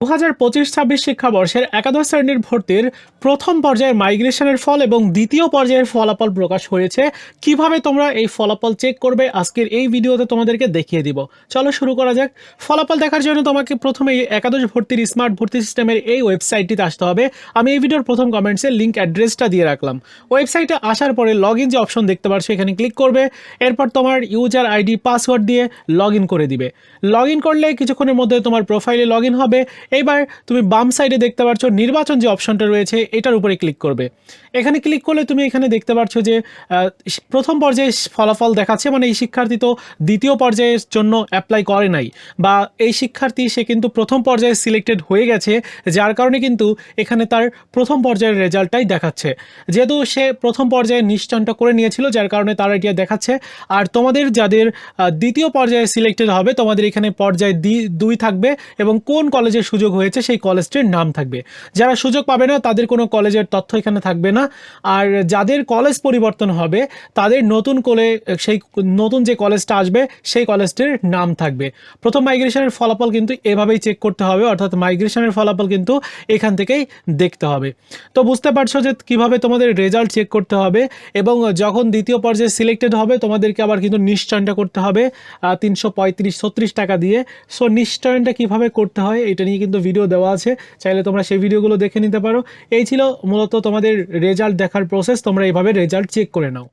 দু হাজার পঁচিশ ছাব্বিশ শিক্ষাবর্ষের একাদশ শ্রেণির ভর্তির প্রথম পর্যায়ের মাইগ্রেশনের ফল এবং দ্বিতীয় পর্যায়ের ফলাফল প্রকাশ হয়েছে। কীভাবে তোমরা এই ফলাফল চেক করবে? আজকের এই ভিডিওতে তোমাদেরকে দেখিয়ে দিব। চলো শুরু করা যাক। ফলাফল দেখার জন্য তোমাকে প্রথমে একাদশ ভর্তির স্মার্ট ভর্তি সিস্টেমের এই ওয়েবসাইটটিতে আসতে হবে। আমি এই ভিডিওর প্রথম কমেন্টসে লিঙ্ক অ্যাড্রেসটা দিয়ে রাখলাম। ওয়েবসাইটে আসার পরে লগ ইন যে অপশন দেখতে পাচ্ছ এখানে ক্লিক করবে। এরপর তোমার ইউজার আইডি পাসওয়ার্ড দিয়ে লগ ইন করে দিবে। লগ ইন করলে কিছুক্ষণের মধ্যে তোমার প্রোফাইলে লগ ইন হবে। এবার তুমি বাম সাইডে দেখতে পাচ্ছ নির্বাচন যে অপশনটা রয়েছে, এটার উপরে ক্লিক করবে। এখানে ক্লিক করলে তুমি এখানে দেখতে পাচ্ছ যে প্রথম পর্যায়ে ফলাফল দেখাচ্ছে মানে এই শিক্ষার্থী তো দ্বিতীয় পর্যায়ের জন্য অ্যাপ্লাই করে নাই বা এই শিক্ষার্থী সে কিন্তু প্রথম পর্যায়ে সিলেক্টেড হয়ে গেছে, যার কারণে কিন্তু এখানে তার প্রথম পর্যায়ের রেজাল্টটাই দেখাচ্ছে। যেহেতু সে প্রথম পর্যায়ে নিশ্চয়টা করে নিয়েছিল, যার কারণে তারা এটা দেখাচ্ছে। আর তোমাদের যাদের দ্বিতীয় পর্যায়ে সিলেক্টেড হবে, তোমাদের এখানে পর্যায়ে দুই থাকবে এবং কোন কলেজের সুযোগ হয়েছে, সেই কলেজটির নাম থাকবে। যারা সুযোগ পাবে না, তাদের কোনো কলেজের তথ্য এখানে থাকবে না। আর যাদের কলেজ পরিবর্তন হবে, তাদের নতুন কোলে, সেই নতুন যে কলেজটা আসবে, সেই কলেজটির নাম থাকবে। প্রথম মাইগ্রেশনের ফলাফল কিন্তু এভাবেই চেক করতে হবে, অর্থাৎ মাইগ্রেশনের ফলাফল কিন্তু এখান থেকেই দেখতে হবে। তো বুঝতে পারছ যে কীভাবে তোমাদের রেজাল্ট চেক করতে হবে, এবং যখন দ্বিতীয় পর্যায়ে সিলেক্টেড হবে, তোমাদেরকে আবার কিন্তু নিশ্চয়নটা করতে হবে তিনশো পঁয়ত্রিশ, ছত্রিশ টাকা দিয়ে। সো নিশ্চয়নটা কীভাবে করতে হয়, এটা নিয়ে কিন্তু ভিডিও দেওয়া আছে, চাইলে তোমরা সেই ভিডিওগুলো দেখে নিতে পারো। এই ছিল মূলত তোমাদের রেজাল্ট দেখার প্রসেস তোমরা এইভাবে রেজাল্ট চেক করে নাও।